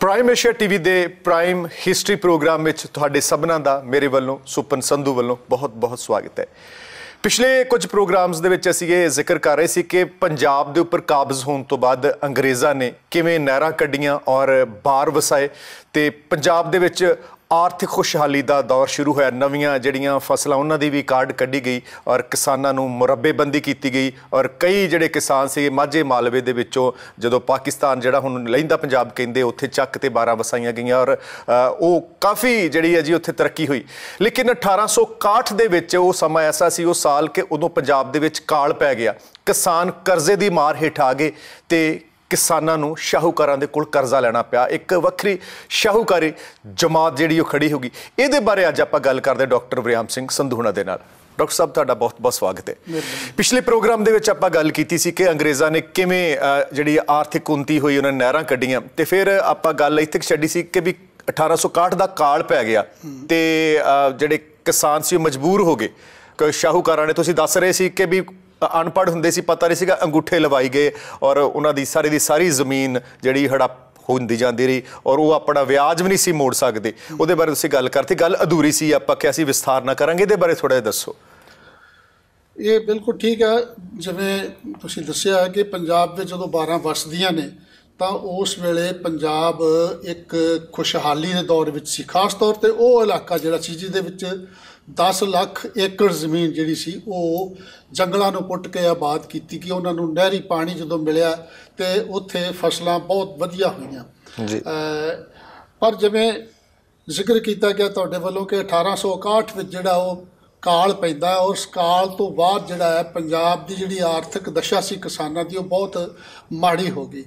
Prime Asia TV ਦੇ prime history programme ਵਿੱਚ ਤੁਹਾਡੇ ਸਭਨਾਂ ਦਾ ਮੇਰੇ ਵੱਲੋਂ, ਸੁਪਨ ਸੰਧੂ ਵੱਲੋਂ ਬਹੁਤ-ਬਹੁਤ ਸਵਾਗਤ ਹੈ। ਪਿਛਲੇ ਕੁਝ ਪ੍ਰੋਗਰਾਮਸ ਦੇ ਵਿੱਚ ਅਸੀਂ ਇਹ ਜ਼ਿਕਰ ਕਰ ਰਹੇ ਸੀ ਕਿ ਪੰਜਾਬ ਦੇ ਉੱਪਰ ਕਾਬਜ਼ ਹੋਣ ਤੋਂ ਬਾਅਦ ਅੰਗਰੇਜ਼ਾਂ ਨੇ ਕਿਵੇਂ ਨਹਿਰਾਂ ਕੱਢੀਆਂ ਔਰ ਬਾਰ ਵਸਾਏ ਤੇ ਪੰਜਾਬ ਦੇ ਵਿੱਚ ਆਰਥਿਕ ਖੁਸ਼ਹਾਲੀ ਦਾ ਦੌਰ ਸ਼ੁਰੂ ਹੋਇਆ। ਨਵੀਆਂ ਜਿਹੜੀਆਂ ਫਸਲਾਂ, ਉਹਨਾਂ ਦੀ ਵੀ ਕਾਰਡ ਕੱਢੀ ਗਈ ਔਰ ਕਿਸਾਨਾਂ ਨੂੰ ਮੁਰੱਬੇਬੰਦੀ ਕੀਤੀ ਗਈ ਔਰ ਕਈ ਜਿਹੜੇ ਕਿਸਾਨ ਸੀ ਮਾਝੇ ਮਾਲਵੇ ਦੇ ਵਿੱਚੋਂ, ਜਦੋਂ ਪਾਕਿਸਤਾਨ ਜਿਹੜਾ ਹੁਣ ਲੈਂਦਾ ਪੰਜਾਬ, ਕਹਿੰਦੇ ਉੱਥੇ ਚੱਕ ਤੇ 12 ਵਸਾਈਆਂ ਗਈਆਂ ਔਰ ਉਹ ਕਾਫੀ ਜਿਹੜੀ ਹੈ ਜੀ ਉੱਥੇ ਤਰੱਕੀ ਹੋਈ। ਲੇਕਿਨ 1861 ਦੇ ਵਿੱਚ ਉਹ ਸਮਾਂ ਐਸਾ ਸੀ, ਉਹ ਸਾਲ ਕਿ ਉਦੋਂ ਪੰਜਾਬ ਦੇ ਵਿੱਚ ਕਾਲ ਪੈ ਗਿਆ। ਕਿਸਾਨ ਕਰਜ਼ੇ ਦੀ ਮਾਰ ਹੇਠ ਆ ਗਏ ਤੇ ਕਿਸਾਨਾਂ ਨੂੰ ਸ਼ਾਹੂਕਾਰਾਂ ਦੇ ਕੋਲ ਕਰਜ਼ਾ ਲੈਣਾ ਪਿਆ। ਇੱਕ ਵੱਖਰੀ ਸ਼ਾਹੂਕਾਰੀ ਜਮਾਤ ਜਿਹੜੀ ਉਹ ਖੜੀ ਹੋ ਗਈ ਇਹਦੇ ਬਾਰੇ ਅੱਜ ਆਪਾਂ ਗੱਲ ਕਰਦੇ ਡਾਕਟਰ ਵਰਿਆਮ ਸਿੰਘ ਸੰਧੂਣਾ ਦੇ ਨਾਲ। ਡਾਕਟਰ ਸਾਹਿਬ ਤੁਹਾਡਾ ਬਹੁਤ-ਬਹੁਤ ਸਵਾਗਤ ਹੈ। ਪਿਛਲੇ ਪ੍ਰੋਗਰਾਮ ਦੇ ਵਿੱਚ ਆਪਾਂ ਗੱਲ ਕੀਤੀ ਸੀ ਕਿ ਅੰਗਰੇਜ਼ਾਂ ਨੇ ਕਿਵੇਂ ਜਿਹੜੀ ਆਰਥਿਕ ਉન્નਤੀ ਹੋਈ ਉਹਨਾਂ ਨੇ ਨਹਿਰਾਂ ਕੱਢੀਆਂ। ਤੇ ਫਿਰ ਆਪਾਂ ਗੱਲ ਇੱਥੇ ਛੱਡੀ ਸੀ ਕਿ ਵੀ 1861 ਦਾ ਕਾਲ ਪੈ ਗਿਆ ਤੇ ਜਿਹੜੇ ਕਿਸਾਨ ਸੀ ਉਹ ਮਜਬੂਰ ਹੋ ਗਏ। ਕਿ ਸ਼ਾਹੂਕਾਰਾਂ ਨੇ ਤੁਸੀਂ ਦੱਸ ਰਹੇ ਸੀ ਕਿ ਵੀ ਅਨਪੜ ਹੁੰਦੇ ਸੀ, ਪਤਾ ਨਹੀਂ ਸੀਗਾ, ਅੰਗੂਠੇ ਲਵਾਈ ਗਏ ਔਰ ਉਹਨਾਂ ਦੀ ਸਾਰੀ ਦੀ ਸਾਰੀ ਜ਼ਮੀਨ ਜਿਹੜੀ ਹੜਪ ਹੁੰਦੀ ਜਾਂਦੀ ਰਹੀ ਔਰ ਉਹ ਆਪਣਾ ਵਿਆਜ ਵੀ ਨਹੀਂ ਸੀ ਮੋੜ ਸਕਦੇ। ਉਹਦੇ ਬਾਰੇ ਤੁਸੀਂ ਗੱਲ ਕਰਤੀ, ਗੱਲ ਅਧੂਰੀ ਸੀ, ਆਪਾਂ ਕਿ ਅਸੀਂ ਵਿਸਥਾਰ ਨਾ ਕਰਾਂਗੇ, ਇਹਦੇ ਬਾਰੇ ਥੋੜਾ ਜਿਹਾ ਦੱਸੋ। ਇਹ ਬਿਲਕੁਲ ਠੀਕ ਹੈ, ਜਿਵੇਂ ਤੁਸੀਂ ਦੱਸਿਆ ਹੈ ਕਿ ਪੰਜਾਬ ਵਿੱਚ ਜਦੋਂ 12 ਵਸਦੀਆਂ ਨੇ, ਤਾਂ ਉਸ ਵੇਲੇ ਪੰਜਾਬ ਇੱਕ ਖੁਸ਼ਹਾਲੀ ਦੇ ਦੌਰ ਵਿੱਚ ਸੀ। ਖਾਸ ਤੌਰ ਤੇ ਉਹ ਇਲਾਕਾ ਜਿਹੜਾ ਸੀ, ਜਿਹਦੇ ਵਿੱਚ 10 ਲੱਖ ਏਕੜ ਜ਼ਮੀਨ ਜਿਹੜੀ ਸੀ ਉਹ ਜੰਗਲਾਂ ਨੂੰ ਪੁੱਟ ਕੇ ਆਬਾਦ ਕੀਤੀ ਕਿ ਉਹਨਾਂ ਨੂੰ ਨਹਿਰੀ ਪਾਣੀ ਜਦੋਂ ਮਿਲਿਆ ਤੇ ਉੱਥੇ ਫਸਲਾਂ ਬਹੁਤ ਵਧੀਆ ਹੋਈਆਂ। ਜੀ। ਪਰ ਜਿਵੇਂ ਜ਼ਿਕਰ ਕੀਤਾ ਗਿਆ ਤੁਹਾਡੇ ਵੱਲੋਂ ਕਿ 1861 ਵਿੱਚ ਜਿਹੜਾ ਉਹ ਕਾਲ ਪੈਂਦਾ ਉਸ ਕਾਲ ਤੋਂ ਬਾਅਦ ਜਿਹੜਾ ਹੈ ਪੰਜਾਬ ਦੀ ਜਿਹੜੀ ਆਰਥਿਕ ਦਸ਼ਾ ਸੀ ਕਿਸਾਨਾਂ ਦੀ ਉਹ ਬਹੁਤ ਮਾੜੀ ਹੋ ਗਈ।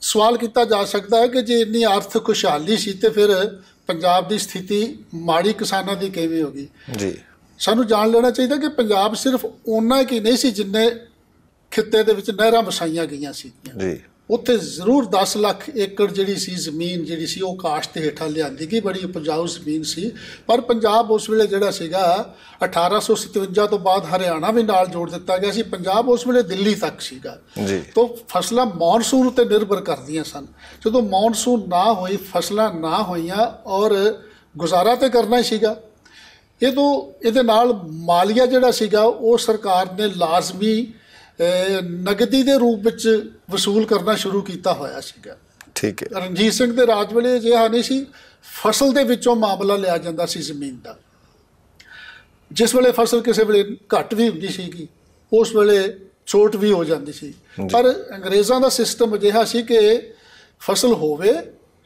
ਸਵਾਲ ਕੀਤਾ ਜਾ ਸਕਦਾ ਹੈ ਕਿ ਜੇ ਇੰਨੀ ਆਰਥਿਕ ਖੁਸ਼ਹਾਲੀ ਸੀ ਤੇ ਫਿਰ ਪੰਜਾਬ ਦੀ ਸਥਿਤੀ ਮਾੜੀ ਕਿਸਾਨਾਂ ਦੀ ਕਿਵੇਂ ਹੋ ਗਈ? ਜੀ। ਸਾਨੂੰ ਜਾਣ ਲੈਣਾ ਚਾਹੀਦਾ ਕਿ ਪੰਜਾਬ ਸਿਰਫ ਓਨਾ ਹੀ ਨਹੀਂ ਸੀ ਜਿੰਨੇ ਖਿੱਤੇ ਦੇ ਵਿੱਚ ਨਹਿਰਾਂ ਵਸਾਈਆਂ ਗਈਆਂ ਸੀ। ਜੀ। ਉੱਥੇ ਜ਼ਰੂਰ 10 ਲੱਖ ਏਕੜ ਜਿਹੜੀ ਸੀ ਜ਼ਮੀਨ ਜਿਹੜੀ ਸੀ ਉਹ ਕਾਸ਼ਤ ਤੇ ਹੇਠਾਂ ਲਿਆਂਦੀ ਗਈ ਬੜੀ ਉਪਜਾਊ ਜ਼ਮੀਨ ਸੀ। ਪਰ ਪੰਜਾਬ ਉਸ ਵੇਲੇ ਜਿਹੜਾ ਸੀਗਾ 1857 ਤੋਂ ਬਾਅਦ ਹਰਿਆਣਾ ਵੀ ਨਾਲ ਜੋੜ ਦਿੱਤਾ ਗਿਆ ਸੀ। ਪੰਜਾਬ ਉਸ ਵੇਲੇ ਦਿੱਲੀ ਤੱਕ ਸੀਗਾ। ਜੀ। ਤੋਂ ਫਸਲਾਂ ਮੌਨਸੂਨ ਉਤੇ ਨਿਰਭਰ ਕਰਦੀਆਂ ਸਨ। ਜਦੋਂ ਮੌਨਸੂਨ ਨਾ ਹੋਈ ਫਸਲਾਂ ਨਾ ਹੋਈਆਂ ਔਰ ਗੁਜ਼ਾਰਾ ਤੇ ਕਰਨਾ ਹੀ ਸੀਗਾ। ਇਹ ਤੋਂ ਇਹਦੇ ਨਾਲ ਮਾਲੀਆ ਜਿਹੜਾ ਸੀਗਾ ਉਹ ਸਰਕਾਰ ਨੇ ਲਾਜ਼ਮੀ ਨਗਦੀ ਦੇ ਰੂਪ ਵਿੱਚ ਵਸੂਲ ਕਰਨਾ ਸ਼ੁਰੂ ਕੀਤਾ ਹੋਇਆ ਸੀਗਾ। ਠੀਕ ਹੈ। ਰਣਜੀਤ ਸਿੰਘ ਦੇ ਰਾਜ ਵੇਲੇ ਅਜਿਹਾ ਨਹੀਂ ਸੀ ਫਸਲ ਦੇ ਵਿੱਚੋਂ ਮਾਮਲਾ ਲਿਆ ਜਾਂਦਾ ਸੀ ਜ਼ਮੀਨ ਦਾ। ਜਿਸ ਵੇਲੇ ਫਸਲ ਕਿਸੇ ਵੇਲੇ ਘੱਟ ਵੀ ਹੁੰਦੀ ਸੀਗੀ ਉਸ ਵੇਲੇ ਛੋਟ ਵੀ ਹੋ ਜਾਂਦੀ ਸੀ। ਪਰ ਅੰਗਰੇਜ਼ਾਂ ਦਾ ਸਿਸਟਮ ਅਜਿਹਾ ਸੀ ਕਿ ਫਸਲ ਹੋਵੇ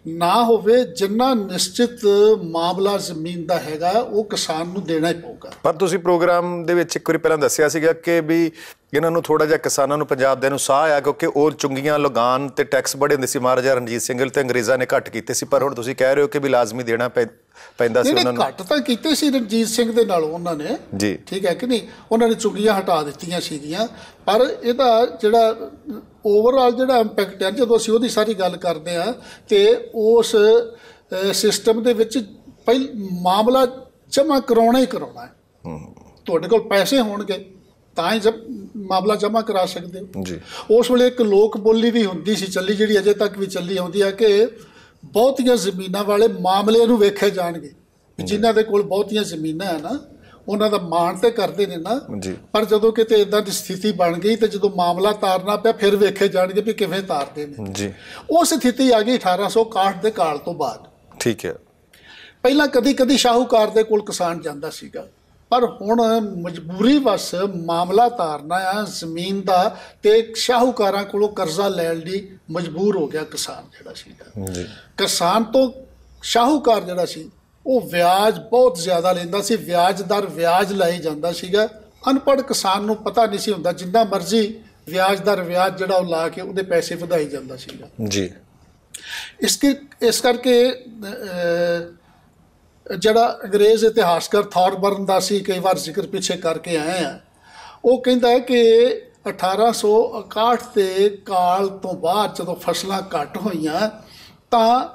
ਨਾ ਹੋਵੇ ਜਿੰਨਾ ਨਿਸ਼ਚਿਤ ਮਾਮਲਾ ਜ਼ਮੀਨ ਦਾ ਹੈਗਾ ਉਹ ਕਿਸਾਨ ਨੂੰ ਦੇਣਾ ਹੀ ਪਊਗਾ। ਪਰ ਤੁਸੀਂ ਪ੍ਰੋਗਰਾਮ ਦੇ ਵਿੱਚ ਇੱਕ ਵਾਰੀ ਪਹਿਲਾਂ ਦੱਸਿਆ ਸੀਗਾ ਕਿ ਵੀ ਇਹਨਾਂ ਨੂੰ ਥੋੜਾ ਜਿਹਾ ਕਿਸਾਨਾਂ ਨੂੰ ਪੰਜਾਬ ਦੇ ਨੂੰ ਸਾਹ ਆਇਆ ਕਿਉਂਕਿ ਉਹ ਚੁੰਗੀਆਂ ਲਗਾਨ ਤੇ ਟੈਕਸ ਬੜੇ ਹੁੰਦੇ ਸੀ। ਮਹਾਰਾਜਾ ਰਣਜੀਤ ਸਿੰਘ ਤੇ ਅੰਗਰੇਜ਼ਾਂ ਨੇ ਘੱਟ ਕੀਤੇ ਸੀ। ਪਰ ਹੁਣ ਤੁਸੀਂ ਕਹਿ ਰਹੇ ਹੋ ਕਿ ਵੀ ਲਾਜ਼ਮੀ ਦੇਣਾ ਪੈਂਦਾ ਸੀ ਉਹਨਾਂ ਨੂੰ। ਘੱਟ ਤਾਂ ਕੀਤੇ ਸੀ ਰਣਜੀਤ ਸਿੰਘ ਦੇ ਨਾਲ ਉਹਨਾਂ ਨੇ। ਜੀ। ਠੀਕ ਹੈ ਕਿ ਨਹੀਂ? ਉਹਨਾਂ ਨੇ ਚੁੰਗੀਆਂ ਹਟਾ ਦਿੱਤੀਆਂ ਸੀਗੀਆਂ। ਪਰ ਇਹਦਾ ਜਿਹੜਾ ਓਵਰਆਲ ਜਿਹੜਾ ਇੰਪੈਕਟ ਹੈ ਜਦੋਂ ਅਸੀਂ ਉਹਦੀ ਸਾਰੀ ਗੱਲ ਕਰਦੇ ਆ ਤੇ ਉਸ ਸਿਸਟਮ ਦੇ ਵਿੱਚ ਪਹਿਲ ਮਾਮਲਾ ਜਮਾ ਕਰਾਉਣਾ ਹੀ ਕਰਾਉਣਾ ਹੈ। ਤੁਹਾਡੇ ਕੋਲ ਪੈਸੇ ਹੋਣਗੇ। ਤਾਂ ਹੀ ਜਬ ਮਾਮਲਾ ਜਮਾ ਕਰਾ ਸਕਦੇ ਹੋ। ਜੀ। ਉਸ ਵੇਲੇ ਇੱਕ ਲੋਕ ਬੋਲੀ ਵੀ ਹੁੰਦੀ ਸੀ ਚੱਲੀ ਜਿਹੜੀ ਅਜੇ ਤੱਕ ਵੀ ਚੱਲੀ ਆਉਂਦੀ ਹੈ ਕਿ ਬਹੁਤੀਆਂ ਜ਼ਮੀਨਾਂ ਵਾਲੇ ਮਾਮਲੇ ਨੂੰ ਵੇਖੇ ਜਾਣਗੇ। ਜਿਨ੍ਹਾਂ ਦੇ ਕੋਲ ਬਹੁਤੀਆਂ ਜ਼ਮੀਨਾਂ ਹੈ ਨਾ ਉਹਨਾਂ ਦਾ ਮਾਣ ਤੇ ਕਰਦੇ ਨੇ ਨਾ। ਪਰ ਜਦੋਂ ਕਿਤੇ ਇਦਾਂ ਦੀ ਸਥਿਤੀ ਬਣ ਗਈ ਤੇ ਜਦੋਂ ਮਾਮਲਾ ਤਾਰਨਾ ਪਿਆ ਫਿਰ ਵੇਖੇ ਜਾਣਗੇ ਵੀ ਕਿਵੇਂ ਤਾਰਦੇ ਨੇ। ਜੀ। ਉਹ ਸਥਿਤੀ ਆ ਗਈ 1861 ਦੇ ਕਾਲ ਤੋਂ ਬਾਅਦ। ਠੀਕ ਹੈ। ਪਹਿਲਾਂ ਕਦੀ ਕਦੀ ਸ਼ਾਹੂਕਾਰ ਦੇ ਕੋਲ ਕਿਸਾਨ ਜਾਂਦਾ ਸੀਗਾ। ਪਰ ਹੁਣ ਮਜਬੂਰੀ ਵਸ ਮਾਮਲਾ ਤਾਰਨਾ ਆ ਜ਼ਮੀਨ ਦਾ ਤੇ ਸ਼ਾਹੂਕਾਰਾਂ ਕੋਲੋਂ ਕਰਜ਼ਾ ਲੈਣ ਲਈ ਮਜਬੂਰ ਹੋ ਗਿਆ ਕਿਸਾਨ ਜਿਹੜਾ ਸੀਗਾ। ਜੀ। ਕਿਸਾਨ ਤੋਂ ਸ਼ਾਹੂਕਾਰ ਜਿਹੜਾ ਸੀ ਉਹ ਵਿਆਜ ਬਹੁਤ ਜ਼ਿਆਦਾ ਲੈਂਦਾ ਸੀ ਵਿਆਜ ਦਰ ਵਿਆਜ ਲਾਈ ਜਾਂਦਾ ਸੀਗਾ। ਅਨਪੜ੍ਹ ਕਿਸਾਨ ਨੂੰ ਪਤਾ ਨਹੀਂ ਸੀ ਹੁੰਦਾ ਜਿੰਨਾ ਮਰਜ਼ੀ ਵਿਆਜ ਦਰ ਵਿਆਜ ਜਿਹੜਾ ਉਹ ਲਾ ਕੇ ਉਹਦੇ ਪੈਸੇ ਵਧਾਈ ਜਾਂਦਾ ਸੀਗਾ। ਜੀ। ਇਸ ਕਰਕੇ ਜਿਹੜਾ ਅੰਗਰੇਜ਼ ਇਤਿਹਾਸਕਾਰ ਥੌਰਬਰਨ ਦਾ ਸੀ ਕਈ ਵਾਰ ਜ਼ਿਕਰ ਪਿੱਛੇ ਕਰਕੇ ਆਏ ਆ ਉਹ ਕਹਿੰਦਾ ਹੈ ਕਿ 1861 ਦੇ ਕਾਲ ਤੋਂ ਬਾਅਦ ਜਦੋਂ ਫਸਲਾਂ ਘੱਟ ਹੋਈਆਂ ਤਾਂ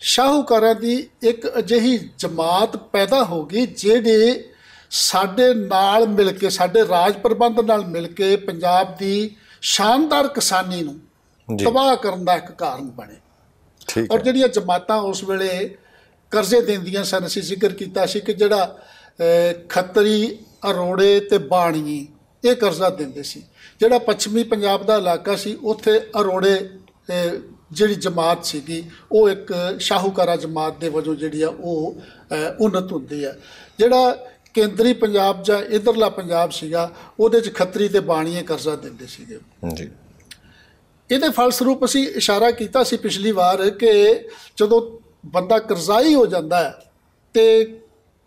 ਸ਼ਾਹੂਕਾਰਾਂ ਦੀ ਇੱਕ ਅਜਿਹੀ ਜਮਾਤ ਪੈਦਾ ਹੋ ਗਈ ਜਿਹੜੇ ਸਾਡੇ ਨਾਲ ਮਿਲ ਕੇ ਸਾਡੇ ਰਾਜ ਪ੍ਰਬੰਧ ਨਾਲ ਮਿਲ ਕੇ ਪੰਜਾਬ ਦੀ ਸ਼ਾਨਦਾਰ ਕਿਸਾਨੀ ਨੂੰ। ਤਬਾਹ ਕਰਨ ਦਾ ਇੱਕ ਕਾਰਨ ਬਣੇ ਠੀਕ ਔਰ ਜਿਹੜੀਆਂ ਜਮਾਤਾਂ ਉਸ ਵੇਲੇ ਕਰਜ਼ੇ ਦਿੰਦੀਆਂ ਸਨ। ਅਸੀਂ ਜ਼ਿਕਰ ਕੀਤਾ ਸੀ ਕਿ ਜਿਹੜਾ ਖੱਤਰੀ ਅਰੋੜੇ ਤੇ ਬਾਣੀਏ ਇਹ ਕਰਜ਼ਾ ਦਿੰਦੇ ਸੀ। ਜਿਹੜਾ ਪੱਛਮੀ ਪੰਜਾਬ ਦਾ ਇਲਾਕਾ ਸੀ ਉੱਥੇ ਅਰੋੜੇ ਜਿਹੜੀ ਜਮਾਤ ਸੀਗੀ ਉਹ ਇੱਕ ਸ਼ਾਹੂਕਾਰਾ ਜਮਾਤ ਦੇ ਵਜੋਂ ਜਿਹੜੀ ਆ ਉਹ ਉન્નਤ ਹੁੰਦੀ ਆ। ਜਿਹੜਾ ਕੇਂਦਰੀ ਪੰਜਾਬ ਜਾਂ ਇਧਰਲਾ ਪੰਜਾਬ ਸੀਗਾ ਉਹਦੇ ਚ ਖੱਤਰੀ ਤੇ ਬਾਣੀਏ ਕਰਜ਼ਾ ਦਿੰਦੇ ਸੀਗੇ। ਜੀ। ਇਹਦੇ ਫਲਸਰੂਪ ਅਸੀਂ ਇਸ਼ਾਰਾ ਕੀਤਾ ਸੀ ਪਿਛਲੀ ਵਾਰ ਕਿ ਜਦੋਂ ਬੰਦਾ ਕਰਜ਼ਾਈ ਹੋ ਜਾਂਦਾ ਹੈ ਤੇ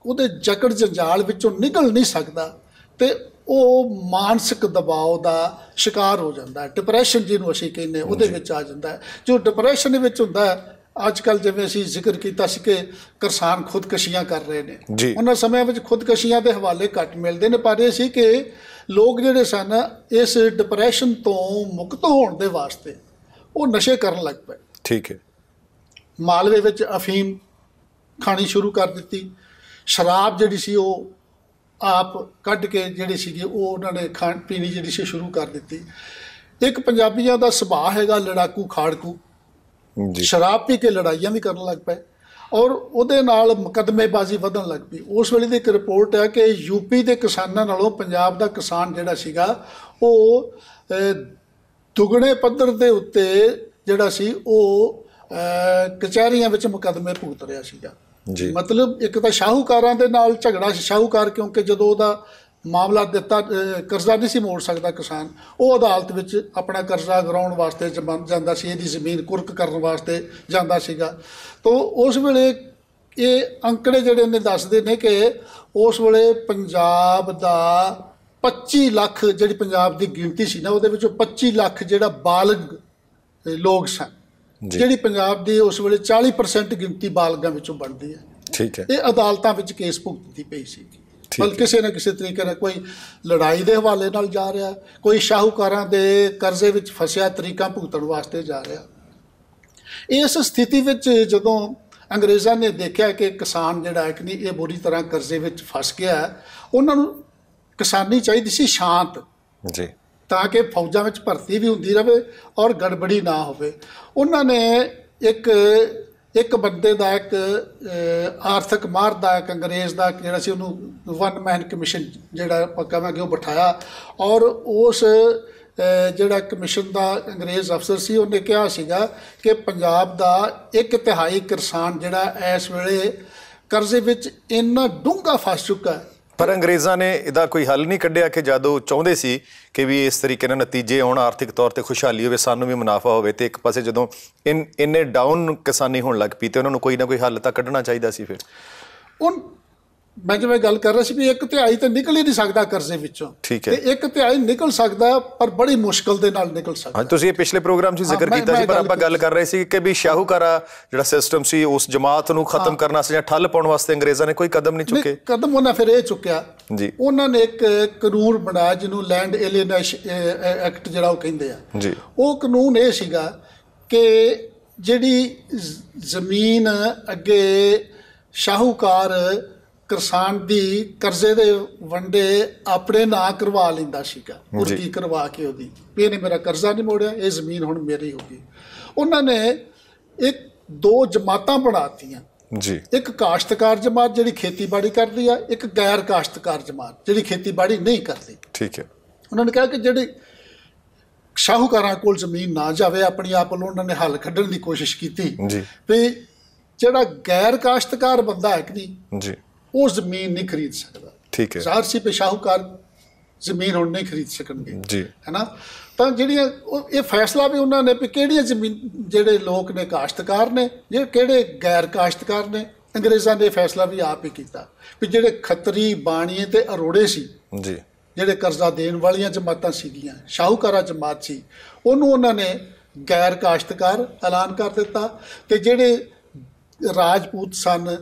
ਉਹਦੇ ਜਕੜ ਜੰਜਾਲ ਵਿੱਚੋਂ ਨਿਕਲ ਨਹੀਂ ਸਕਦਾ ਤੇ ਉਹ ਮਾਨਸਿਕ ਦਬਾਅ ਦਾ ਸ਼ਿਕਾਰ ਹੋ ਜਾਂਦਾ ਹੈ। ਡਿਪਰੈਸ਼ਨ ਜਿਹਨੂੰ ਅਸੀਂ ਕਹਿੰਦੇ ਉਹਦੇ ਵਿੱਚ ਆ ਜਾਂਦਾ ਹੈ। ਜੋ ਡਿਪਰੈਸ਼ਨ ਦੇ ਵਿੱਚ ਹੁੰਦਾ ਹੈ ਅੱਜ ਕੱਲ ਜਿਵੇਂ ਅਸੀਂ ਜ਼ਿਕਰ ਕੀਤਾ ਸੀ ਕਿ ਕਿਸਾਨ ਖੁਦਕਸ਼ੀਆਂ ਕਰ ਰਹੇ ਨੇ। ਉਹਨਾਂ ਸਮਿਆਂ ਵਿੱਚ ਖੁਦਕਸ਼ੀਆਂ ਦੇ ਹਵਾਲੇ ਘੱਟ ਮਿਲਦੇ ਨੇ ਪਰ ਇਹ ਸੀ ਕਿ ਲੋਕ ਜਿਹੜੇ ਸਨ ਇਸ ਡਿਪਰੈਸ਼ਨ ਤੋਂ ਮੁਕਤ ਹੋਣ ਦੇ ਵਾਸਤੇ ਉਹ ਨਸ਼ੇ ਕਰਨ ਲੱਗ ਪਏ। ਠੀਕ ਹੈ। ਮਾਲਵੇ ਵਿੱਚ ਅਫੀਮ ਖਾਣੀ ਸ਼ੁਰੂ ਕਰ ਦਿੱਤੀ। ਸ਼ਰਾਬ ਜਿਹੜੀ ਸੀ ਉਹ ਆਪ ਕੱਢ ਕੇ ਜਿਹੜੀ ਸੀਗੀ ਉਹ ਉਹਨਾਂ ਨੇ ਖਾਣ ਪੀਣੀ ਜਿਹੜੀ ਸੀ ਸ਼ੁਰੂ ਕਰ ਦਿੱਤੀ। ਇੱਕ ਪੰਜਾਬੀਆਂ ਦਾ ਸੁਭਾਅ ਹੈਗਾ ਲੜਾਕੂ ਖਾੜਕੂ। ਜੀ। ਸ਼ਰਾਬ ਪੀ ਕੇ ਲੜਾਈਆਂ ਵੀ ਕਰਨ ਲੱਗ ਪਏ ਔਰ ਉਹਦੇ ਨਾਲ ਮੁਕੱਦਮੇਬਾਜ਼ੀ ਵਧਣ ਲੱਗ ਪਈ। ਉਸ ਵੇਲੇ ਦੀ ਇੱਕ ਰਿਪੋਰਟ ਹੈ ਕਿ ਯੂਪੀ ਦੇ ਕਿਸਾਨਾਂ ਨਾਲੋਂ ਪੰਜਾਬ ਦਾ ਕਿਸਾਨ ਜਿਹੜਾ ਸੀਗਾ ਉਹ ਦੁੱਗਣੇ ਪੱਧਰ ਦੇ ਉੱਤੇ ਜਿਹੜਾ ਸੀ ਉਹ ਕਚਹਿਰੀਆਂ ਵਿੱਚ ਮੁਕੱਦਮੇ ਭੁਗਤ ਰਿਹਾ ਸੀਗਾ। ਜੀ। ਮਤਲਬ ਇੱਕ ਤਾਂ ਸ਼ਾਹੂਕਾਰਾਂ ਦੇ ਨਾਲ ਝਗੜਾ ਸੀ। ਸ਼ਾਹੂਕਾਰ ਕਿਉਂਕਿ ਜਦੋਂ ਉਹਦਾ ਮਾਮਲਾ ਦਿੱਤਾ ਕਰਜ਼ਾ ਨਹੀਂ ਸੀ ਮੋੜ ਸਕਦਾ ਕਿਸਾਨ ਉਹ ਅਦਾਲਤ ਵਿੱਚ ਆਪਣਾ ਕਰਜ਼ਾ ਗਰਾਉਣ ਵਾਸਤੇ ਜਾਂਦਾ ਸੀ। ਇਹਦੀ ਜ਼ਮੀਨ ਕੁਰਕ ਕਰਨ ਵਾਸਤੇ ਜਾਂਦਾ ਸੀਗਾ। ਤੋਂ ਉਸ ਵੇਲੇ ਇਹ ਅੰਕੜੇ ਜਿਹੜੇ ਨੇ ਦੱਸਦੇ ਨੇ ਕਿ ਉਸ ਵੇਲੇ ਪੰਜਾਬ ਦਾ 25 ਲੱਖ ਜਿਹੜੀ ਪੰਜਾਬ ਦੀ ਗਿਣਤੀ ਸੀ ਨਾ ਉਹਦੇ ਵਿੱਚੋਂ 25 ਲੱਖ ਜਿਹੜਾ ਬਾਲਗ ਲੋਕ ਸਨ। ਜਿਹੜੀ ਪੰਜਾਬ ਦੀ ਉਸ ਵੇਲੇ 40% ਗਿਣਤੀ ਬਾਲਗਾਂ ਵਿੱਚੋਂ ਬਣਦੀ ਹੈ। ਠੀਕ ਹੈ। ਇਹ ਅਦਾਲਤਾਂ ਵਿੱਚ ਕੇਸ ਭੁਗਤਦੀ ਪਈ ਸੀ। ਬਲ। ਕਿਸੇ ਨਾ ਕਿਸੇ ਤਰੀਕੇ ਨਾਲ ਕੋਈ ਲੜਾਈ ਦੇ ਹਵਾਲੇ ਨਾਲ ਜਾ ਰਿਹਾ ਕੋਈ ਸ਼ਾਹੂਕਾਰਾਂ ਦੇ ਕਰਜ਼ੇ ਵਿੱਚ ਫਸਿਆ ਤਰੀਕਾ ਭੁਗਤਣ ਵਾਸਤੇ ਜਾ ਰਿਹਾ। ਇਸ ਸਥਿਤੀ ਵਿੱਚ ਜਦੋਂ ਅੰਗਰੇਜ਼ਾਂ ਨੇ ਦੇਖਿਆ ਕਿ ਕਿਸਾਨ ਜਿਹੜਾ ਹੈ ਕਿ ਨਹੀਂ ਇਹ ਬੁਰੀ ਤਰ੍ਹਾਂ ਕਰਜ਼ੇ ਵਿੱਚ ਫਸ ਗਿਆ ਉਹਨਾਂ ਨੂੰ ਕਿਸਾਨੀ ਚਾਹੀਦੀ ਸੀ ਸ਼ਾਂਤ। ਜੀ। ਤਾਂ ਕਿ ਫੌਜਾਂ ਵਿੱਚ ਭਰਤੀ ਵੀ ਹੁੰਦੀ ਰਹੇ ਔਰ ਗੜਬੜੀ ਨਾ ਹੋਵੇ। ਉਹਨਾਂ ਨੇ ਇੱਕ ਇੱਕ ਬੰਦੇ ਦਾ ਇੱਕ ਆਰਥਿਕ ਮਾਰ ਦਾ ਇੱਕ ਅੰਗਰੇਜ਼ ਦਾ ਜਿਹੜਾ ਸੀ ਉਹਨੂੰ ਵਨ ਮੈਨ ਕਮਿਸ਼ਨ ਜਿਹੜਾ ਆਪਾਂ ਕਹਾਂਗੇ ਉਹ ਬਿਠਾਇਆ ਔਰ ਉਸ ਜਿਹੜਾ ਕਮਿਸ਼ਨ ਦਾ ਅੰਗਰੇਜ਼ ਅਫਸਰ ਸੀ ਉਹਨੇ ਕਿਹਾ ਸੀਗਾ ਕਿ ਪੰਜਾਬ ਦਾ ਇੱਕ ਤਿਹਾਈ ਕਿਸਾਨ ਜਿਹੜਾ ਇਸ ਵੇਲੇ ਕਰਜ਼ੇ ਵਿੱਚ ਇੰਨਾ ਡੂੰਘਾ ਫਸ ਚੁੱਕਾ ਹੈ ਪਰ ਅੰਗਰੇਜ਼ਾਂ ਨੇ ਇਹਦਾ ਕੋਈ ਹੱਲ ਨਹੀਂ ਕੱਢਿਆ ਕਿ ਜਦੋਂ ਚਾਹੁੰਦੇ ਸੀ ਕਿ ਵੀ ਇਸ ਤਰੀਕੇ ਨਾਲ ਨਤੀਜੇ ਆਉਣ, ਆਰਥਿਕ ਤੌਰ ਤੇ ਖੁਸ਼ਹਾਲੀ ਹੋਵੇ, ਸਾਨੂੰ ਵੀ ਮੁਨਾਫਾ ਹੋਵੇ ਤੇ ਇੱਕ ਪਾਸੇ ਜਦੋਂ ਇਨ, ਇੰਨੇ ਡਾਊਨ ਕਿਸਾਨੀ ਹੋਣ ਲੱਗ ਪਈ ਤੇ ਉਹਨਾਂ ਨੂੰ ਕੋਈ ਨਾ ਕੋਈ ਹੱਲ ਤਾਂ ਕੱਢਣਾ ਚਾਹੀਦਾ ਸੀ ਫਿਰ। ਉਹ ਮੈਂ ਜਿਵੇਂ ਗੱਲ ਕਰ ਰਿਹਾ ਸੀ ਵੀ ਇੱਕ ਤਿਹਾਈ ਤਾਂ ਨਿਕਲ ਹੀ ਨਹੀਂ ਸਕਦਾ ਕਰਜ਼ੇ ਵਿੱਚੋਂ। ਤੇ ਇੱਕ ਤਿਹਾਈ ਨਿਕਲ ਸਕਦਾ ਪਰ ਬੜੀ ਮੁਸ਼ਕਲ ਦੇ ਨਾਲ ਨਿਕਲ ਸਕਦਾ। ਹਾਂ ਤੁਸੀਂ ਇਹ ਪਿਛਲੇ ਪ੍ਰੋਗਰਾਮ 'ਚ ਜ਼ਿਕਰ ਕੀਤਾ ਸੀ ਪਰ ਆਪਾਂ ਗੱਲ ਕਰ ਰਹੇ ਸੀ ਕਿ ਵੀ ਸ਼ਾਹੂਕਾਰਾ ਜਿਹੜਾ ਸਿਸਟਮ ਸੀ ਉਸ ਜਮਾਤ ਨੂੰ ਖਤਮ ਕਰਨਾ ਸੀ ਜਾਂ ਠੱਲ ਪਾਉਣ ਵਾਸਤੇ ਅੰਗਰੇਜ਼ਾਂ ਨੇ ਕੋਈ ਕਦਮ ਨਹੀਂ ਨਹੀਂ, ਚੁੱਕੇ। ਕਦਮ ਉਹਨਾਂ ਫਿਰ ਇਹ ਚੁੱਕਿਆ। ਜੀ। ਉਹਨਾਂ ਨੇ ਇੱਕ ਕਾਨੂੰਨ ਬਣਾਇਆ ਜਿਹਨੂੰ ਲੈਂਡ ਏਲੀਨੇਸ਼ਨ ਐਕਟ ਜਿਹੜਾ ਉਹ ਕਹਿੰਦੇ ਆ। ਜੀ। ਉਹ ਕਾਨੂੰਨ ਇਹ ਸੀਗਾ ਕਿ ਜਿਹੜੀ ਜ਼ਮੀਨ ਅੱਗੇ ਸ਼ਾਹੂਕਾਰ ਕਿਸਾਨ ਦੀ ਕਰਜ਼ੇ ਦੇ ਵੰਡੇ ਆਪਣੇ ਨਾਂ ਕਰਵਾ ਲੈਂਦਾ ਸੀਗਾ। ਉਰਦੀ ਕਰਵਾ ਕੇ ਉਹਦੀ? ਵੀ ਇਹਨੇ ਮੇਰਾ ਕਰਜ਼ਾ ਨਹੀਂ ਮੋੜਿਆ ਇਹ ਜ਼ਮੀਨ ਹੁਣ ਮੇਰੀ ਹੋ ਗਈ। ਉਹਨਾਂ ਨੇ ਇੱਕ ਦੋ ਜਮਾਤਾਂ ਬਣਾਤੀਆਂ। ਜੀ। ਇੱਕ ਕਾਸ਼ਤਕਾਰ ਜਮਾਤ ਜਿਹੜੀ ਖੇਤੀਬਾੜੀ ਕਰਦੀ ਆ ਇੱਕ ਗੈਰ ਕਾਸ਼ਤਕਾਰ ਜਮਾਤ ਜਿਹੜੀ ਖੇਤੀਬਾੜੀ ਨਹੀਂ ਕਰਦੀ। ਠੀਕ ਹੈ। ਉਹਨਾਂ ਨੇ ਕਿਹਾ ਕਿ ਜਿਹੜੀ ਸ਼ਾਹੂਕਾਰਾਂ ਕੋਲ ਜ਼ਮੀਨ ਨਾ ਜਾਵੇ ਆਪਣੀ ਆਪ ਨੂੰ ਉਹਨਾਂ ਨੇ ਹੱਲ ਕੱਢਣ ਦੀ ਕੋਸ਼ਿਸ਼ ਕੀਤੀ। ਜੀ। ਵੀ ਜਿਹੜਾ ਗੈਰ ਕਾਸ਼ਤਕਾਰ ਬੰਦਾ ਹੈ ਕਿ ਨਹੀਂ ਜੀ। ਉਹ ਜ਼ਮੀਨ ਨਹੀਂ ਖਰੀਦ ਸਕਦਾ ਠੀਕ ਹੈ ਜ਼ਾਹਰ ਸੀ ਵੀ ਸ਼ਾਹੂਕਾਰ ਜ਼ਮੀਨ ਹੁਣ ਨਹੀਂ ਖਰੀਦ ਸਕਣਗੇ ਜੀ ਹੈਨਾ ਤਾਂ ਜਿਹੜੀਆਂ ਉਹ ਇਹ ਫੈਸਲਾ ਵੀ ਉਹਨਾਂ ਨੇ ਵੀ ਕਿਹੜੀਆਂ ਜ਼ਮੀਨ ਜਿਹੜੇ ਲੋਕ ਨੇ ਕਾਸ਼ਤਕਾਰ ਨੇ ਜਿਹੜੇ ਕਿਹੜੇ ਗੈਰ ਕਾਸ਼ਤਕਾਰ ਨੇ ਅੰਗਰੇਜ਼ਾਂ ਨੇ ਇਹ ਫੈਸਲਾ ਵੀ ਆਪ ਹੀ ਕੀਤਾ ਵੀ ਜਿਹੜੇ ਖੱਤਰੀ ਬਾਣੀਏ ਤੇ ਅਰੋੜੇ ਸੀ ਜੀ ਜਿਹੜੇ ਕਰਜ਼ਾ ਦੇਣ ਵਾਲੀਆਂ ਜਮਾਤਾਂ ਸੀਗੀਆਂ ਸ਼ਾਹੂਕਾਰਾ ਜਮਾਤ ਸੀ ਉਹਨੂੰ ਉਹਨਾਂ ਨੇ ਗੈਰ ਕਾਸ਼ਤਕਾਰ ਐਲਾਨ ਕਰ ਦਿੱਤਾ ਤੇ ਜਿਹੜੇ ਰਾਜਪੂਤ ਸਨ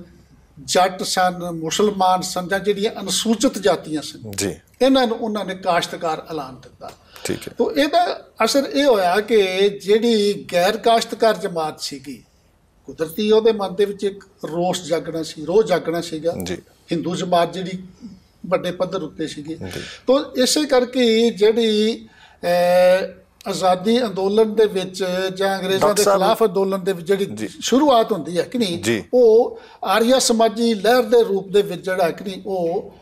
ਜੱਟ ਸਨ ਮੁਸਲਮਾਨ ਸਨ ਜਾਂ ਜਿਹੜੀਆਂ ਅਨੁਸੂਚਿਤ ਜਾਤੀਆਂ ਸਨ। ਜੀ। ਇਹਨਾਂ ਨੂੰ ਉਹਨਾਂ ਨੇ ਕਾਸ਼ਤਕਾਰ ਐਲਾਨ ਦਿੱਤਾ। ਠੀਕ ਹੈ। ਤੋ ਇਹਦਾ ਅਸਰ ਇਹ ਹੋਇਆ ਕਿ ਜਿਹੜੀ ਗੈਰ ਕਾਸ਼ਤਕਾਰ ਜਮਾਤ ਸੀਗੀ ਕੁਦਰਤੀ ਉਹਦੇ ਮਨ ਦੇ ਵਿੱਚ ਇੱਕ ਰੋਸ ਜਾਗਣਾ ਸੀ ਰੋਹ ਜਾਗਣਾ ਸੀਗਾ। ਜੀ। ਹਿੰਦੂ ਜਮਾਤ ਜਿਹੜੀ ਵੱਡੇ ਪੱਧਰ ਉੱਤੇ ਸੀਗੀ। ਤੋ ਇਸੇ ਕਰਕੇ ਜਿਹੜੀ ਆਜ਼ਾਦੀ ਅੰਦੋਲਨ ਦੇ ਵਿੱਚ ਜਾਂ ਅੰਗਰੇਜ਼ਾਂ ਦੇ ਖਿਲਾਫ ਅੰਦੋਲਨ ਦੇ ਵਿੱਚ ਜਿਹੜੀ ਸ਼ੁਰੂਆਤ ਹੁੰਦੀ ਹੈ ਕਿ ਨਹੀਂ। ਉਹ ਆਰੀਆ ਸਮਾਜੀ ਲਹਿਰ ਦੇ ਰੂਪ ਦੇ ਵਿੱਚ ਜਿਹੜਾ ਕਿ ਨਹੀਂ ਉਹ